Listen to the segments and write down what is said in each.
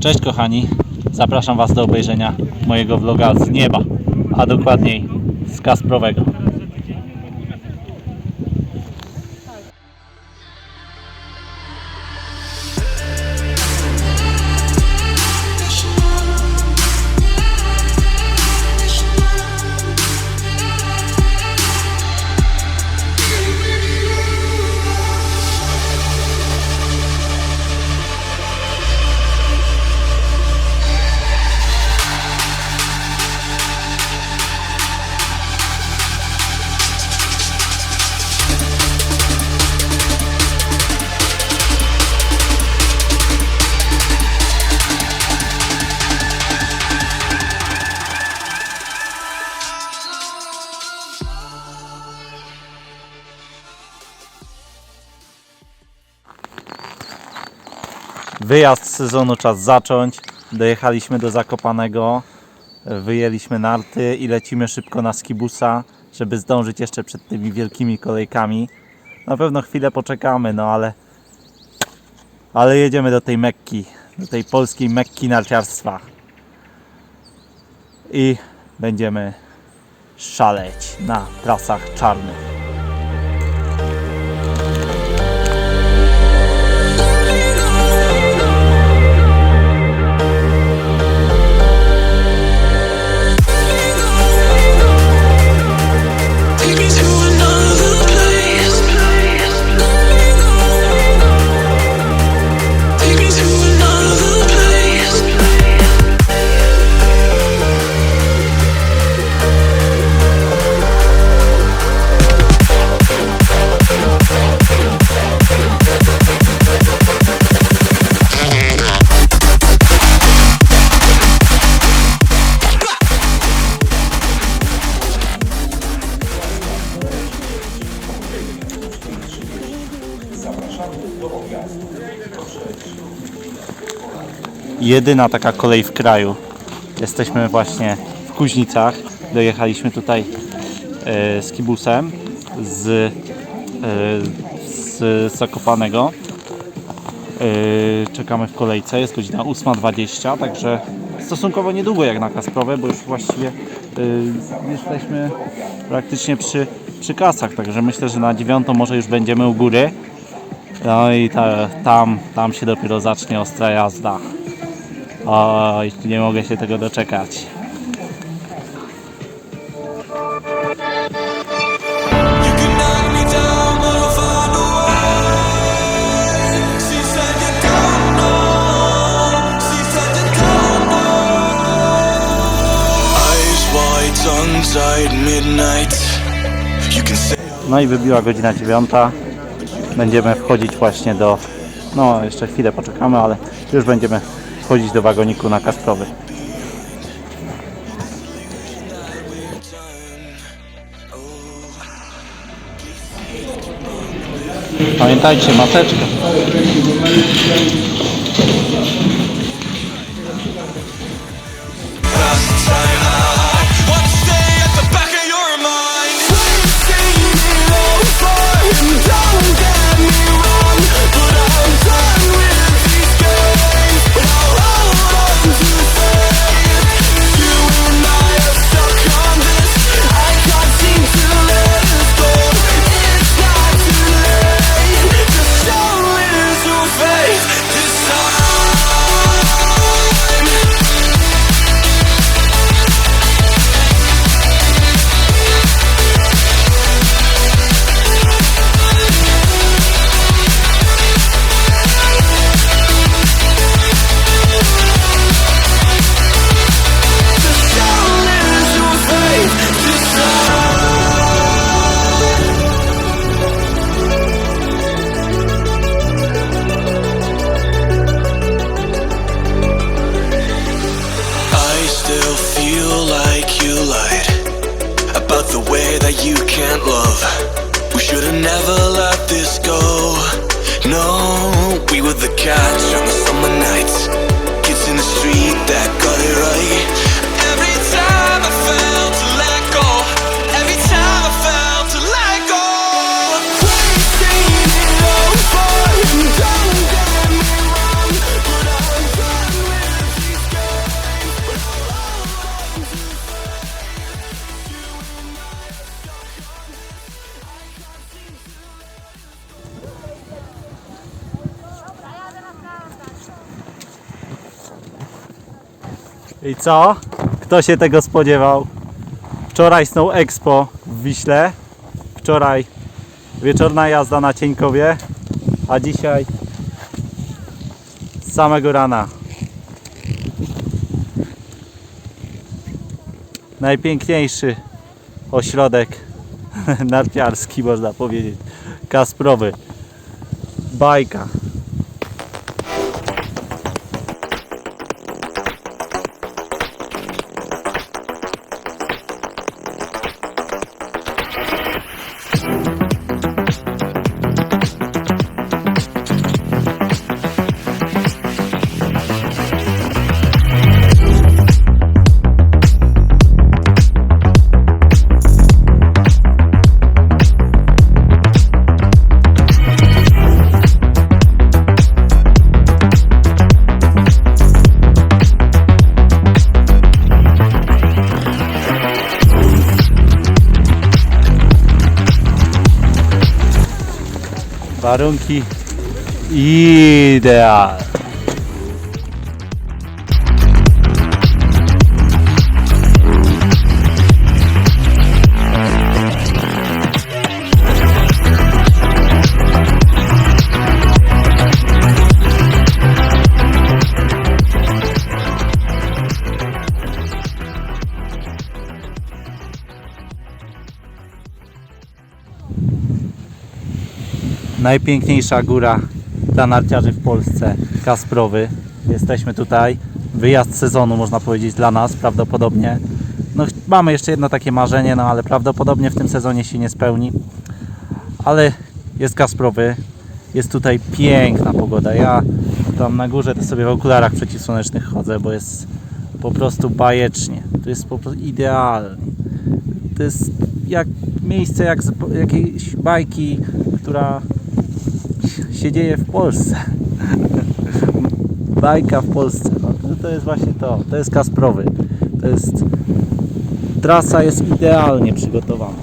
Cześć kochani, zapraszam Was do obejrzenia mojego vloga z nieba, a dokładniej z Kasprowego. Wyjazd sezonu czas zacząć. Dojechaliśmy do Zakopanego, wyjęliśmy narty i lecimy szybko na skibusa, żeby zdążyć jeszcze przed tymi wielkimi kolejkami. Na pewno chwilę poczekamy, no ale ale jedziemy do tej Mekki, do tej polskiej Mekki narciarstwa. I będziemy szaleć na trasach czarnych. Jedyna taka kolej w kraju. Jesteśmy właśnie w Kuźnicach. Dojechaliśmy tutaj e, z kibusem z, e, z Zakopanego. E, czekamy w kolejce, jest godzina 8.20, także stosunkowo niedługo jak na Kasprowe, bo już właściwie e, jesteśmy praktycznie przy, przy kasach, także myślę, że na dziewiątą może już będziemy u góry. No i ta, tam, tam się dopiero zacznie ostra jazda. Oj, nie mogę się tego doczekać. No i wybiła godzina dziewiąta. Będziemy wchodzić właśnie do... No, jeszcze chwilę poczekamy, ale już będziemy wchodzić do wagoniku na Kasprowy. Pamiętajcie, maseczkę. Can't love. We should have never let this go. No, we were the catch on the summer nights. Co? Kto się tego spodziewał? Wczoraj Snow Expo w Wiśle. Wczoraj wieczorna jazda na Cieńkowie. A dzisiaj z samego rana. Najpiękniejszy ośrodek narciarski, można powiedzieć. Kasprowy. Bajka. Warunki idealne. Najpiękniejsza góra dla narciarzy w Polsce, Kasprowy. Jesteśmy tutaj. Wyjazd sezonu, można powiedzieć, dla nas prawdopodobnie. No, mamy jeszcze jedno takie marzenie, no ale prawdopodobnie w tym sezonie się nie spełni. Ale jest Kasprowy. Jest tutaj piękna pogoda. Ja tam na górze to sobie w okularach przeciwsłonecznych chodzę, bo jest po prostu bajecznie. To jest po prostu idealnie. To jest jak miejsce jak z jakiejś bajki, która się dzieje w Polsce. Bajka w Polsce. No, to- to jest właśnie to. To jest Kasprowy. To jest... Trasa jest idealnie przygotowana.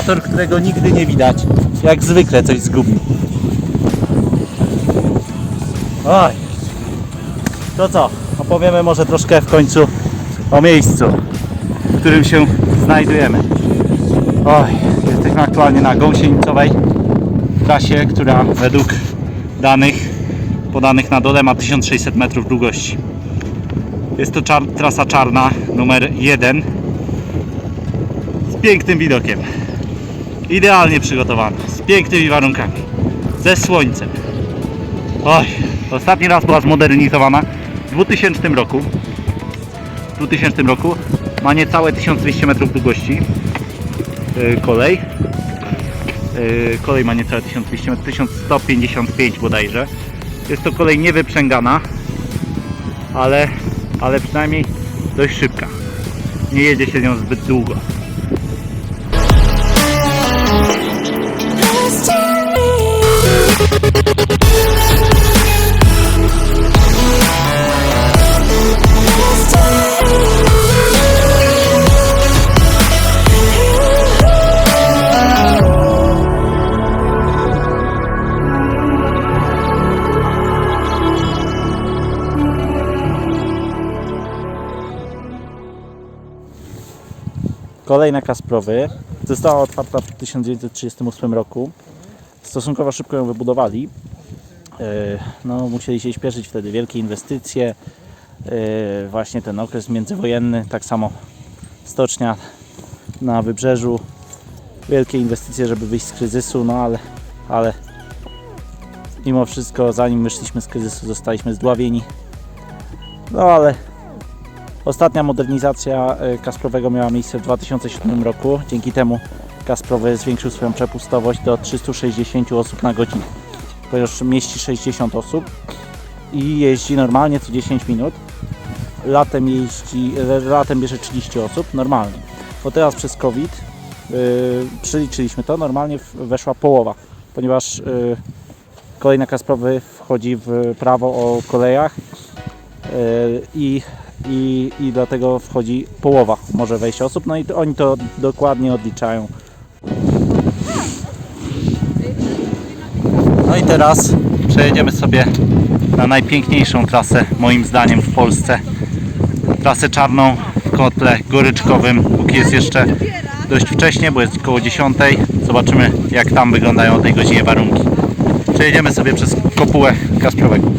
Operator, którego nigdy nie widać, jak zwykle coś zgubił. Oj. To co? Opowiemy może troszkę w końcu o miejscu, w którym się znajdujemy. Oj, jesteśmy aktualnie na Gąsienicowej trasie, która według danych podanych na dole ma 1600 metrów długości. Jest to czar- trasa czarna numer 1 z pięknym widokiem. Idealnie przygotowana, z pięknymi warunkami, ze słońcem. Oj, ostatni raz była zmodernizowana w 2000 roku. W 2000 roku ma niecałe 1200 metrów długości. Yy, kolej. Yy, kolej ma niecałe 1200 metrów, 1155 bodajże. Jest to kolej niewyprzęgana, ale, ale przynajmniej dość szybka. Nie jedzie się nią zbyt długo. Kolejna Kasprowy została otwarta w 1938 roku. Stosunkowo szybko ją wybudowali. E, No, musieli się śpieszyć wtedy, wielkie inwestycje. E, Właśnie ten okres międzywojenny, tak samo stocznia na wybrzeżu. Wielkie inwestycje, żeby wyjść z kryzysu, no ale, ale mimo wszystko, zanim wyszliśmy z kryzysu, zostaliśmy zdławieni. No ale Ostatnia modernizacja y, Kasprowego miała miejsce w 2007 roku. Dzięki temu Kasprowy zwiększył swoją przepustowość do 360 osób na godzinę. Ponieważ mieści 60 osób i jeździ normalnie co 10 minut. Latem jeździ, e, latem bierze 30 osób, normalnie. Bo teraz przez COVID yy, przeliczyliśmy to, normalnie weszła połowa, ponieważ yy, kolej na Kasprowy wchodzi w prawo o kolejach yy, i, i, i dlatego wchodzi połowa może wejść osób, no i to, oni to dokładnie odliczają. No i teraz przejedziemy sobie na najpiękniejszą trasę moim zdaniem w Polsce. Trasę czarną w kotle goryczkowym, póki jest jeszcze dość wcześnie, bo jest około 10. Zobaczymy jak tam wyglądają o tej godzinie warunki. Przejedziemy sobie przez kopułę Kasprowego.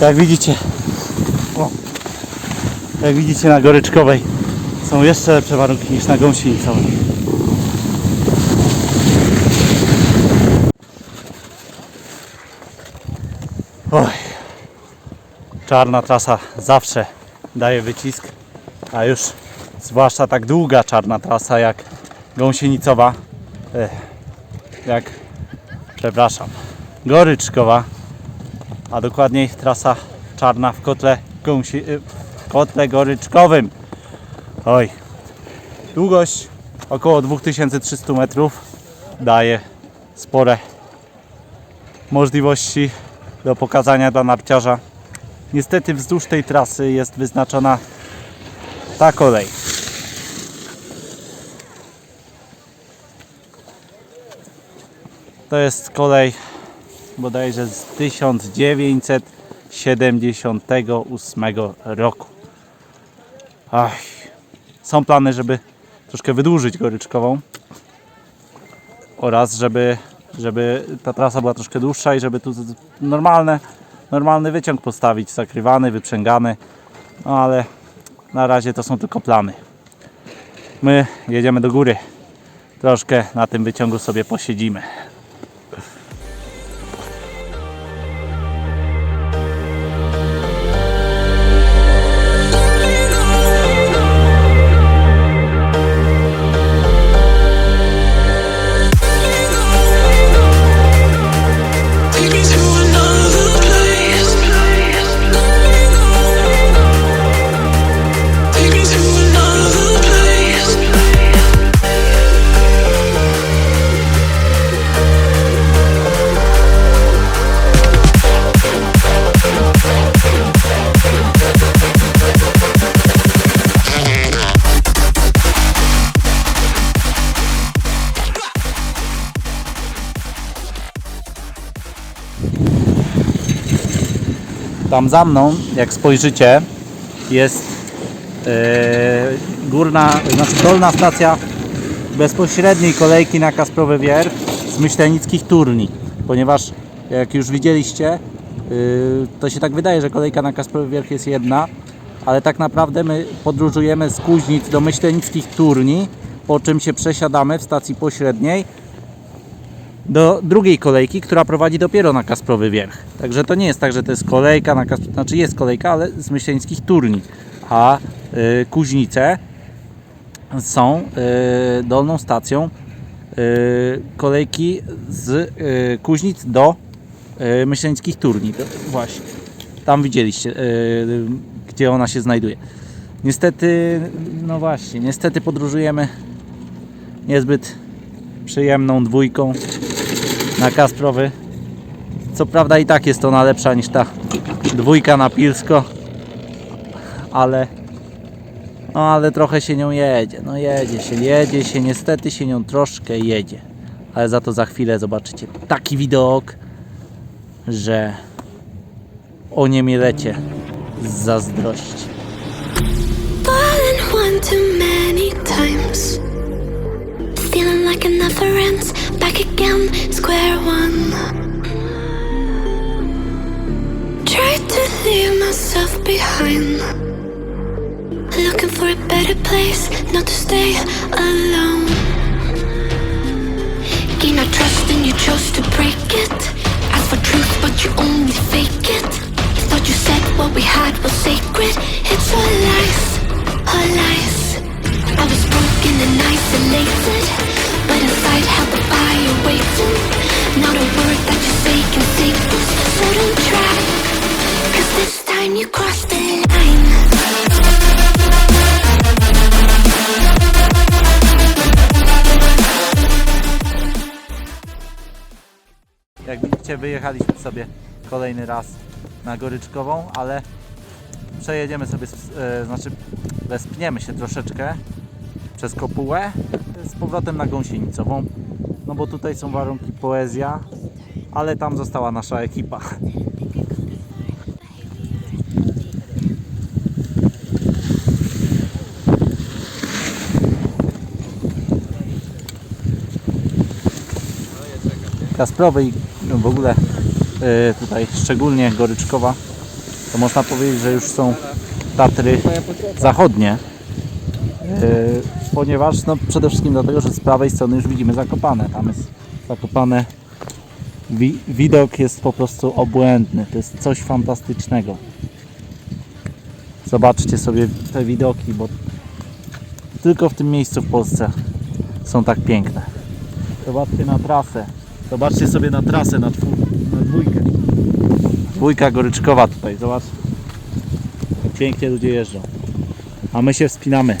Jak widzicie, o, jak widzicie na Goryczkowej są jeszcze lepsze warunki niż na Gąsienicowej. Oj, czarna trasa zawsze daje wycisk, a już zwłaszcza tak długa czarna trasa jak Gąsienicowa, jak, przepraszam, Goryczkowa a dokładniej trasa czarna w kotle, gąsi, y, w kotle goryczkowym. Oj, długość około 2300 metrów daje spore możliwości do pokazania dla narciarza. Niestety wzdłuż tej trasy jest wyznaczona ta kolej. To jest kolej bodajże z 1978 roku. Ach, są plany, żeby troszkę wydłużyć goryczkową oraz żeby, żeby ta trasa była troszkę dłuższa i żeby tu normalne, normalny wyciąg postawić, zakrywany, wyprzęgany, no ale na razie to są tylko plany. My jedziemy do góry, troszkę na tym wyciągu sobie posiedzimy. Tam za mną, jak spojrzycie, jest e, górna, znaczy dolna stacja bezpośredniej kolejki na Kasprowy Wierch z Myślenickich Turni, ponieważ jak już widzieliście, y, to się tak wydaje, że kolejka na Kasprowy Wierch jest jedna, ale tak naprawdę my podróżujemy z Kuźnic do Myślenickich Turni, po czym się przesiadamy w stacji pośredniej do drugiej kolejki, która prowadzi dopiero na Kasprowy Wierch. Także to nie jest tak, że to jest kolejka na Kasp... znaczy jest kolejka, ale z myśleńskich turni. A y, Kuźnice są y, dolną stacją y, kolejki z y, Kuźnic do y, myśleńskich turni. Właśnie. Tam widzieliście, y, gdzie ona się znajduje. Niestety, no właśnie, niestety podróżujemy niezbyt przyjemną dwójką na Kasprowy. Co prawda i tak jest ona lepsza niż ta dwójka na Pilsko, ale no ale trochę się nią jedzie. No jedzie się, jedzie się, niestety się nią troszkę jedzie. Ale za to za chwilę zobaczycie taki widok, że o niemielecie z zazdrości. Feeling like it never ends. Back again, square one. Tried to leave myself behind. Looking for a better place, not to stay alone. Gain our trust and you chose to break it. Ask for truth, but you only fake it. Thought you said what we had was sacred. It's all lies, all lies. I was broken and isolated, Jak widzicie, wyjechaliśmy sobie kolejny raz na Goryczkową, ale przejedziemy sobie, e, znaczy wespniemy się troszeczkę przez kopułę z powrotem na Gąsienicową, no bo tutaj są warunki poezja, ale tam została nasza ekipa. Kasprowy i w ogóle e, tutaj szczególnie Goryczkowa, to można powiedzieć, że już są Tatry zachodnie, ponieważ no, przede wszystkim dlatego, że z prawej strony już widzimy Zakopane, tam jest Zakopane, Wi widok jest po prostu obłędny, to jest coś fantastycznego. Zobaczcie sobie te widoki, bo tylko w tym miejscu w Polsce są tak piękne. Zobaczcie na trasę. Zobaczcie sobie na trasę, na, na dwójkę. Dwójka goryczkowa tutaj, zobacz. Pięknie ludzie jeżdżą. A my się wspinamy.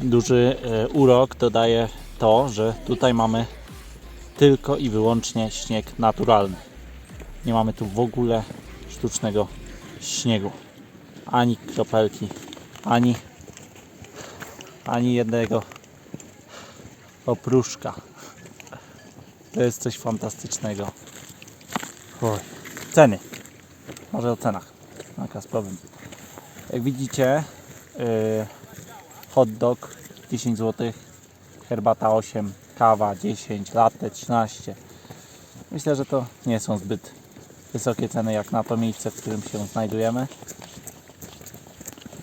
Duży e, urok dodaje to, że tutaj mamy tylko i wyłącznie śnieg naturalny. Nie mamy tu w ogóle sztucznego śniegu. Ani kropelki, ani ani jednego oprószka. To jest coś fantastycznego. Oj. Ceny. Może o cenach na Kasprowym. Jak widzicie, yy, hot dog 10 zł, herbata 8, kawa 10, latte 13. Myślę, że to nie są zbyt wysokie ceny jak na to miejsce, w którym się znajdujemy.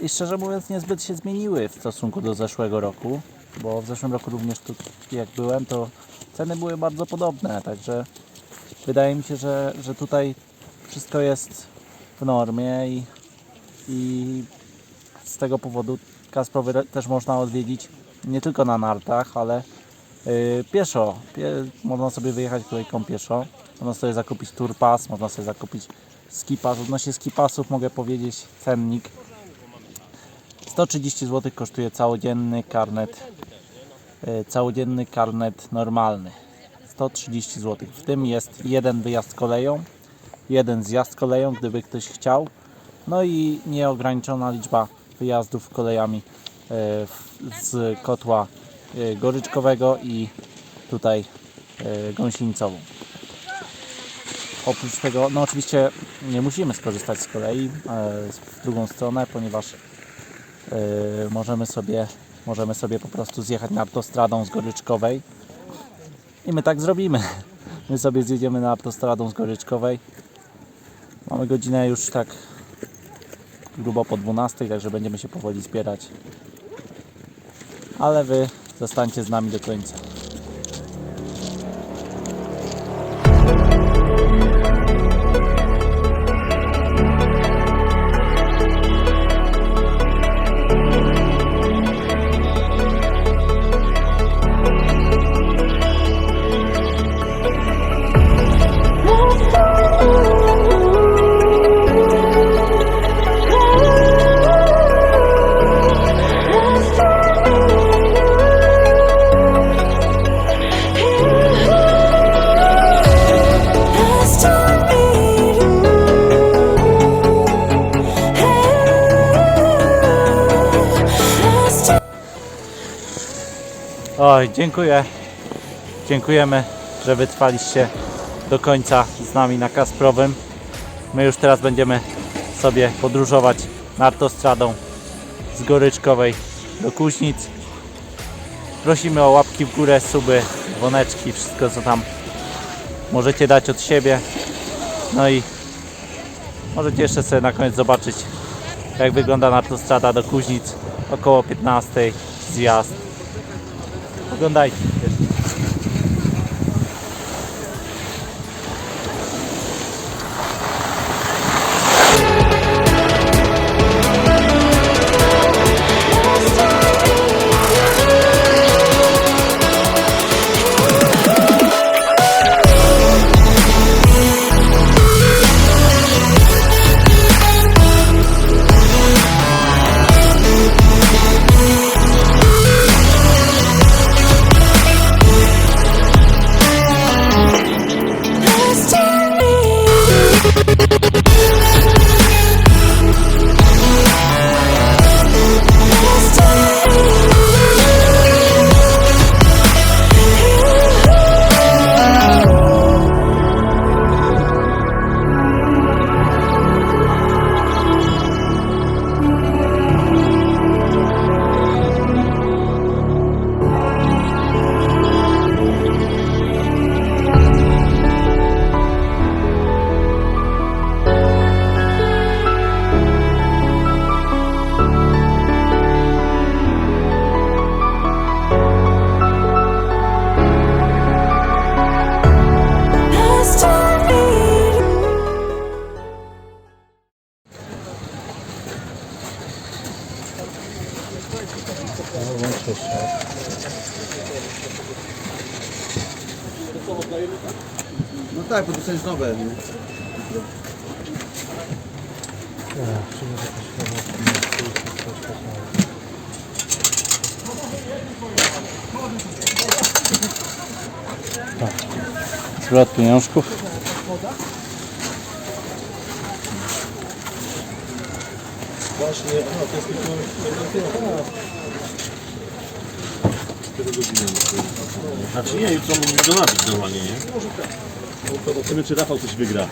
I szczerze mówiąc niezbyt się zmieniły w stosunku do zeszłego roku, bo w zeszłym roku również tu jak byłem, to ceny były bardzo podobne, także wydaje mi się, że, że tutaj wszystko jest w normie i, i z tego powodu Kasprowy też można odwiedzić nie tylko na nartach, ale yy, pieszo. Pie, można sobie wyjechać kolejką pieszo. Można sobie zakupić tour pass, można sobie zakupić ski pass. Odnośnie ski passów mogę powiedzieć cennik. 130 zł kosztuje całodzienny karnet, yy, całodzienny karnet normalny. 130 zł. W tym jest jeden wyjazd koleją, jeden zjazd koleją, gdyby ktoś chciał. No i nieograniczona liczba wyjazdów kolejami e, z kotła e, goryczkowego i tutaj e, gąsienicową. Oprócz tego, no oczywiście nie musimy skorzystać z kolei w drugą stronę, ponieważ możemy sobie, możemy sobie po prostu zjechać na autostradą z goryczkowej i my tak zrobimy. My sobie zjedziemy na autostradą z goryczkowej. Mamy godzinę już tak grubo po 12, także będziemy się powoli zbierać. Ale Wy zostańcie z nami do końca. Dziękuję. Dziękujemy, że wytrwaliście do końca z nami na Kasprowym. My już teraz będziemy sobie podróżować nartostradą z Goryczkowej do Kuźnic. Prosimy o łapki w górę, suby, dzwoneczki, wszystko co tam możecie dać od siebie. No i możecie jeszcze sobie na koniec zobaczyć jak wygląda nartostrada do Kuźnic. Około 15 zjazd. Oglądajcie. No tak, bo to są nowe. Nie? Zwrot pieniążków. Właśnie, aha, to jest tylko... Znaczy nie, jutro mógłby go nabić normalnie, nie? Zobaczymy, czy Rafał coś wygra.